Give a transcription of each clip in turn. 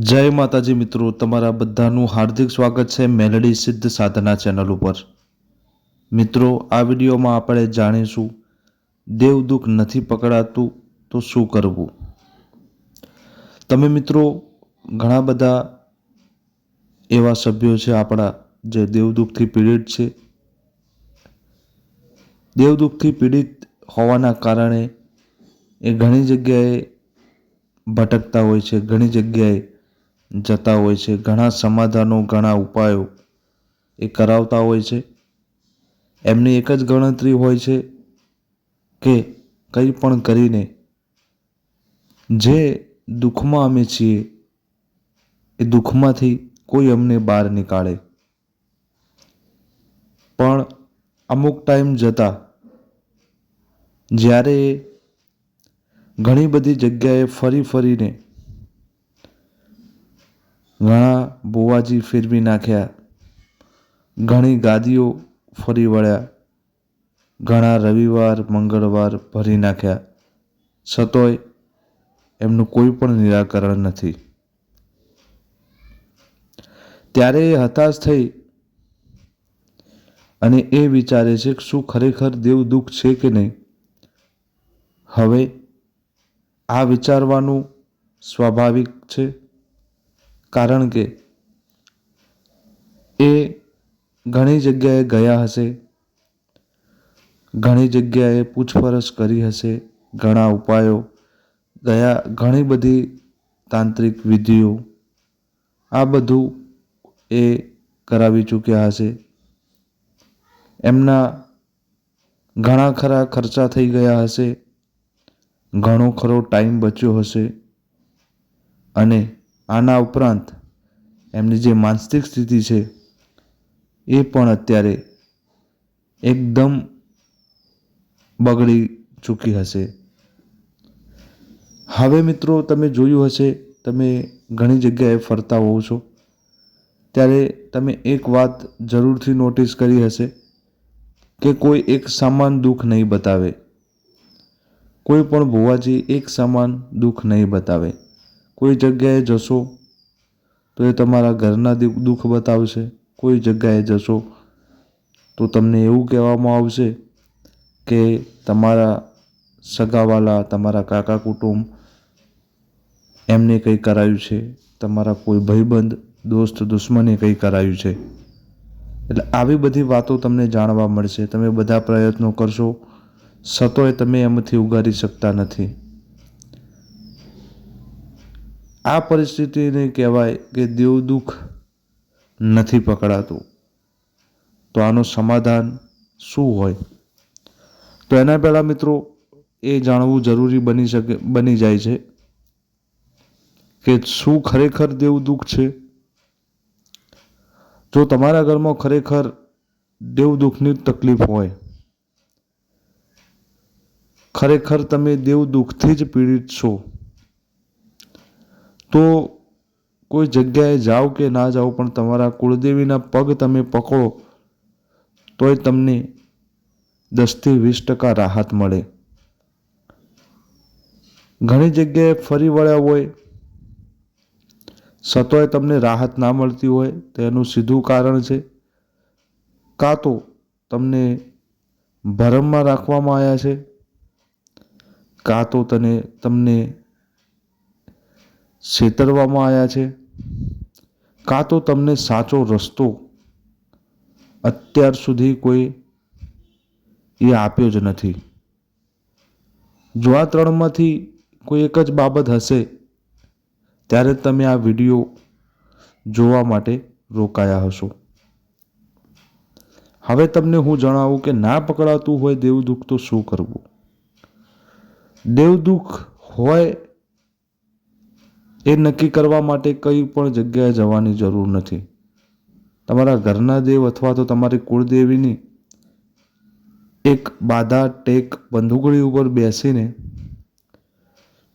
જય માતાજી મિત્રો, તમારા બધાનું હાર્દિક સ્વાગત છે મેલડી સિદ્ધ સાધના ચેનલ ઉપર. મિત્રો, આ વિડીયોમાં આપણે જાણીશું, દેવ દુઃખ નથી પકડાતું, તો શું કરવું? તમે મિત્રો, ઘણા બધા એવા સભ્યો છે આપણા, જે દેવદુઃખથી પીડિત છે. દેવદુઃખથી પીડિત હોવાના કારણે એ ઘણી જગ્યાએ ભટકતા હોય છે, ઘણી જગ્યાએ જતા હોય છે. ઘણા સમાધાનો, ઘણા ઉપાયો એ કરાવતા હોય છે. એમની એક જ ગણતરી હોય છે કે કંઈ પણ કરીને જે દુઃખમાં અમે છીએ એ દુઃખમાંથી કોઈ અમને બહાર નીકાળે. પણ અમુક ટાઈમ જતાં જ્યારે ઘણી બધી જગ્યાએ ફરી ફરીને ઘણા બોવાજી ફેરવી નાખ્યા. ઘણી ગાદીઓ ફરી વળ્યા. ઘણા રવિવાર, મંગળવાર ભરી નાખ્યા. છતોય એમનું કોઈ પણ નિરાકરણ નથી. ત્યારે એ હતાશ થઈ અને એ વિચારે છે કે શું ખરેખર દેવ દુઃખ છે કે નહીં? હવે આ વિચારવાનું સ્વાભાવિક છે? કારણ કે એ ઘણી જગ્યાએ ગયા હશે, ઘણી જગ્યાએ પૂછપરછ કરી હશે, ઘણા ઉપાયો, ગયા ઘણી બધી તાંત્રિક વિધિઓ, આ બધું એ કરાવી ચૂક્યા હશે. એમના ઘણા ખરા ખર્ચા થઈ ગયા હશે, ઘણો ખરો ટાઈમ બચ્યો હશે અને આના ઉપરાંત એમની જે માનસિક સ્થિતિ છે, એ પણ અત્યારે એકદમ બગડી ચૂકી હશે. હવે મિત્રો તમે જોયું હશે, તમે ઘણી જગ્યાએ ફરતા હોવ છો. ત્યારે તમે એક વાત જરૂરથી નોટિસ કરી હશે કે કોઈ એક સમાન દુઃખ નહીં બતાવે. કોઈ પણ ભુવાજી એક સમાન દુઃખ નહીં બતાવે. કોઈ જગ્યાએ જશો તો એ તમારા ઘરના દુઃખ બતાવશે. કોઈ જગ્યાએ જશો તો તમને એવું કહેવામાં આવશે કે તમારા સગાવાલા, તમારા કાકા કુટુંબ એમને કંઈ કરાયું છે. તમારા કોઈ ભાઈબંધ, દોસ્ત, દુશ્મને કંઈ કરાયું છે. એટલે આવી બધી વાતો તમને જાણવા મળશે. તમે બધા પ્રયત્નો કરશો. સતોય તમે એમાંથી ઉગારી શકતા નથી. આ પરિસ્થિતિને કહેવાય કે દેવ દુઃખ નથી પકડાતું. તો આનું સમાધાન શું હોય? તો એના પહેલાં મિત્રો એ જાણવું જરૂરી બની શકે, બની જાય છે કે શું ખરેખર દેવ દુઃખ છે? જો તમારા ઘરમાં ખરેખર દેવ દુઃખની તકલીફ હોય, ખરેખર તમે દેવ દુઃખથી જ પીડિત છો તો કોઈ જગ્યાએ જાઓ કે ના જાઓ, પણ તમારા કુળદેવીના પગ તમે પકડો, તોય તમને દસથી વીસ ટકા રાહત મળે. ઘણી જગ્યાએ ફરી વળ્યા હોય, સતોય તમને રાહત ના મળતી હોય, તો એનું સીધું કારણ છે. કાં તો તમને ભરમમાં રાખવામાં આવ્યા છે, કાં તો તને તમને છેતરવામાં આવ્યા છે. કાં તો તમને સાચો રસ્તો અત્યાર સુધી કોઈ એ આપ્યો જ નથી. જો આ ત્રણમાંથી કોઈ એક જ બાબત હશે, ત્યારે તમે આ વીડિયો જોવા માટે રોકાયા હશો. હવે તમને હું જણાવું કે ના પકડાતું હોય દેવ દુઃખ તો શું કરવું? દેવ દુઃખ હોય એ નક્કી કરવા માટે કઈ પણ જગ્યાએ જવાની જરૂર નથી. તમારા ઘરના દેવ અથવા તો તમારી કુળદેવીની એક બાધા ટેક બંદૂકડી ઉપર બેસીને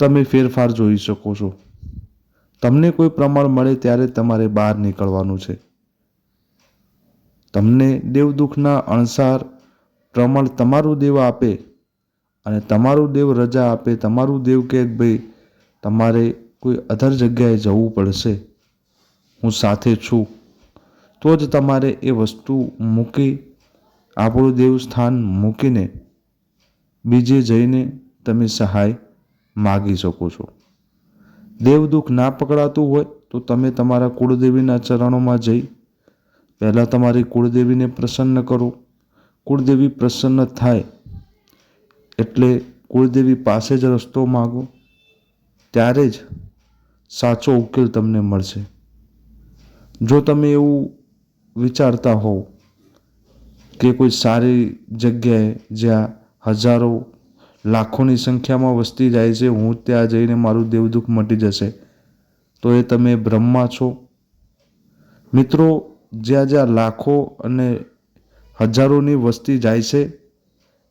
તમે ફેરફાર જોઈ શકો છો. તમને કોઈ પ્રમાણ મળે ત્યારે તમારે બહાર નીકળવાનું છે. તમને દેવ દુઃખના અણસાર પ્રમાણ તમારું દેવ આપે અને તમારું દેવ રજા આપે, તમારું દેવ કે ભાઈ તમારે કોઈ અધર જગ્યાએ જવું પડશે, હું સાથે છું, તો જ તમારે એ વસ્તુ મૂકી, આપણું દેવસ્થાન મૂકીને બીજે જઈને તમે સહાય માગી શકો છો. દેવ દુઃખ ના પકડાતું હોય તો તમે તમારા કુળદેવીના ચરણોમાં જઈ, પહેલાં તમારી કુળદેવીને પ્રસન્ન કરો. કુળદેવી પ્રસન્ન થાય એટલે કુળદેવી પાસે જ રસ્તો માગો. ત્યારે જ સાચો ઉકેલ તમને મળશે. જો તમે એવું વિચારતા હોવ કે કોઈ સારી જગ્યાએ જ્યાં હજારો લાખોની સંખ્યામાં વસ્તી જાય છે, હું ત્યાં જઈને મારું દેવદુઃખ મટી જશે, તો એ તમે બ્રહ્મા છો. મિત્રો, જ્યાં જ્યાં લાખો અને હજારોની વસ્તી જાય છે,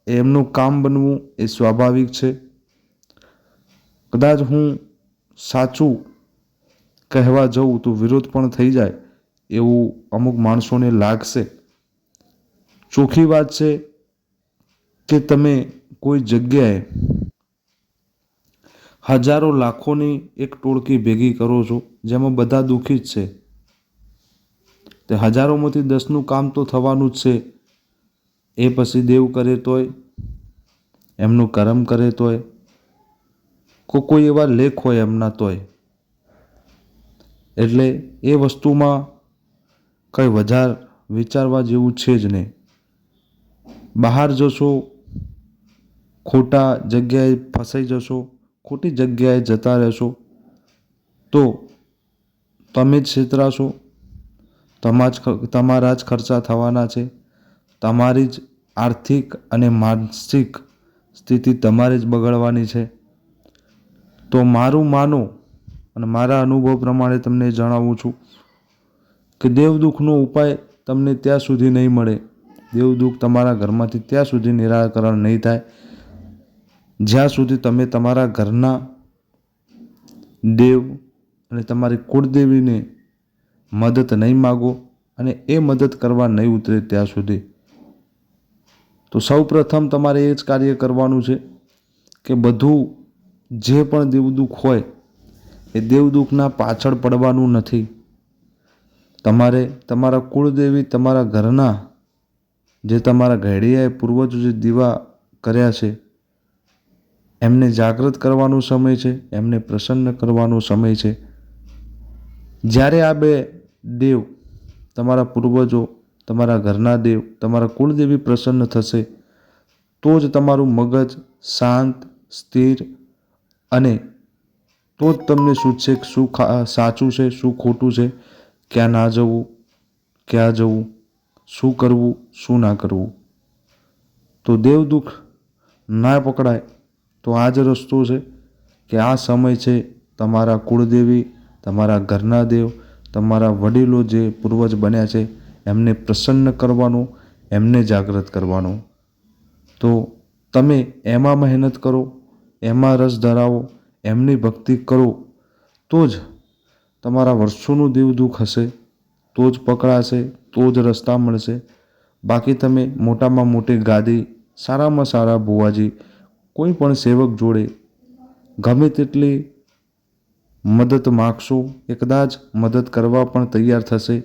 એમનું કામ બનવું એ સ્વાભાવિક છે. કદાચ હું સાચું કહેવા જવું તો વિરોધ પણ થઈ જાય એવું અમુક માણસોને લાગશે. ચોખ્ખી વાત છે કે તમે કોઈ જગ્યાએ હજારો લાખોની એક ટોળકી ભેગી કરો છો, જેમાં બધા દુઃખી જ છે. તે હજારોમાંથી દસનું કામ તો થવાનું જ છે. એ પછી દેવ કરે તોય, એમનું કરમ કરે તોય કોઈ એવા લેખ હોય એમના તોય. એટલે એ વસ્તુમાં કંઈ વધારે વિચારવા જેવું છે જ નહીં. બહાર જશો, ખોટા જગ્યાએ ફસાઈ જશો, ખોટી જગ્યાએ જતા રહેશો, તો તમે જ છેતરાશો. તમા જ તમારા જ ખર્ચા થવાના છે. તમારી જ આર્થિક અને માનસિક સ્થિતિ તમારે જ બગડવાની છે. તો મારું માનો અને મારા અનુભવ પ્રમાણે તમને જણાવું છું કે દેવદુઃખનો ઉપાય તમને ત્યાં સુધી નહીં મળે. દેવદુઃખ તમારા ઘરમાંથી ત્યાં સુધી નિરાકરણ નહીં થાય. જ્યાં સુધી તમે તમારા ઘરના દેવ અને તમારી કુળદેવીને મદદ નહીં માગો અને એ મદદ કરવા નહીં ઉતરે ત્યાં સુધી. તો સૌ પ્રથમ તમારે એ જ કાર્ય કરવાનું છે કે બધું જે પણ દેવદુઃખ હોય એ દેવદુખના પાછળ પડવાનું નથી. તમારે, તમારા કુળદેવી તમારા ઘરના, જે તમારા ઘડિયાએ પૂર્વજો જે દીવા કર્યા છે, એમને જાગૃત કરવાનો સમય છે, એમને પ્રસન્ન કરવાનો સમય છે. જ્યારે આ બે દેવ, તમારા પૂર્વજો, તમારા ઘરના દેવ, તમારા કુળદેવી પ્રસન્ન થશે, તો જ તમારું મગજ શાંત, સ્થિર અને તો જ તમને સૂચશે શું ખા સાચું છે, શું ખોટું છે, ક્યાં ના જવું, ક્યાં જવું, શું કરવું, શું ના કરવું. તો દેવ દુઃખ ના પકડાય તો આ જ રસ્તો છે કે આ સમય છે તમારા કુળદેવી, તમારા ઘરના દેવ, તમારા વડીલો જે પૂર્વજ બન્યા છે, એમને પ્રસન્ન કરવાનું, એમને જાગૃત કરવાનું. તો તમે એમાં મહેનત કરો, એમાં રસ ધરાવો એમની ભક્તિ કરો, તો જ તમારા વર્ષોનું દેવ દુઃખ હશે, તો જ પકડાશે, તો જ રસ્તા મળશે. બાકી તમે મોટામાં મોટી ગાદી, સારામાં સારા ભુવાજી, કોઈ પણ સેવક જોડે ગમે તેટલી મદદ માગશો, એ કદાચ મદદ કરવા પણ તૈયાર થશે.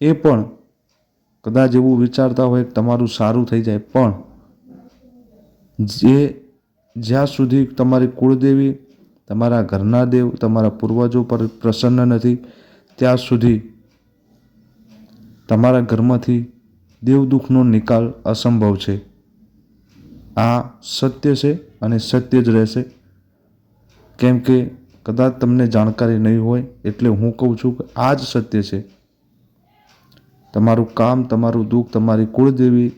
એ પણ કદાચ એવું વિચારતા હોય તમારું સારું થઈ જાય, પણ જે જ્યાં સુધી તમારી કુળદેવી તમારા ઘરના દેવ, તમારા પૂર્વજો પર પ્રસન્ન નથી, ત્યાં સુધી તમારા ઘરમાંથી દેવ દુઃખનો નિકાલ અસંભવ છે. આ સત્ય છે અને સત્ય જ રહેશે. કેમ કે કદાચ તમને જાણકારી નહીં હોય એટલે હું કહું છું કે આ જ સત્ય છે. તમારું કામ, તમારું દુઃખ, તમારી કુળદેવી,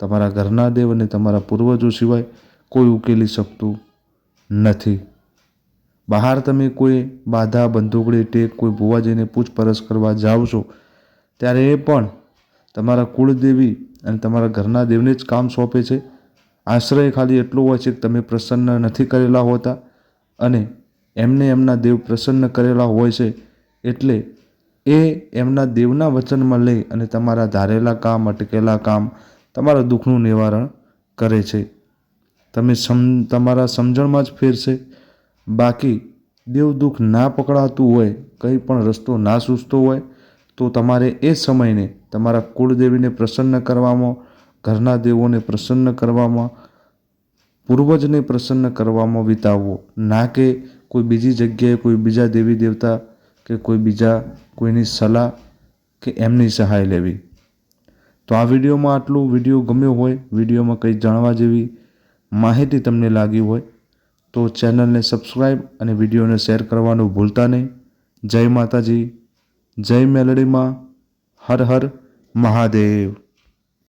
તમારા ઘરના દેવ અને તમારા પૂર્વજો સિવાય કોઈ ઉકેલી શકતું નથી. બહાર તમે કોઈ બાધા, બંદૂકડી ટેક કોઈ ભુવાજીને પૂછપરછ કરવા જાઓ છો, ત્યારે એ પણ તમારા કુળદેવી અને તમારા ઘરના દેવને જ કામ સોંપે છે. આશ્રય ખાલી એટલો હોય છે કે તમે પ્રસન્ન નથી કરેલા હોતા અને એમને એમના દેવ પ્રસન્ન કરેલા હોય છે એટલે એ એમના દેવના વચનમાં લઈ અને તમારા ધારેલા કામ, અટકેલા કામ, તમારા દુઃખનું નિવારણ કરે છે. તમે સમ, તમારા સમજણમાં જ ફેરશે. બાકી દેવ દુઃખ ના પકડાતું હોય, કંઈ પણ રસ્તો ના સૂઝતો હોય, તો તમારે એ સમયને તમારા કુળદેવીને પ્રસન્ન કરવામાં, ઘરના દેવોને પ્રસન્ન કરવામાં, પૂર્વજને પ્રસન્ન કરવામાં વિતાવવો. ના કે કોઈ બીજી જગ્યાએ કોઈ બીજા દેવી દેવતા કે કોઈ બીજા કોઈની સલાહ કે એમની સહાય લેવી. તો આ વિડીયોમાં આટલું. વીડિયો ગમ્યો હોય, વિડીયોમાં કંઈ જાણવા જેવી માહિતી તમને લાગી હોય તો ચેનલને સબસ્ક્રાઈબ અને વિડીયોને શેર કરવાનું ભૂલતા નહીં. જય માતાજી. જય મેલડીમાં. હર હર મહાદેવ.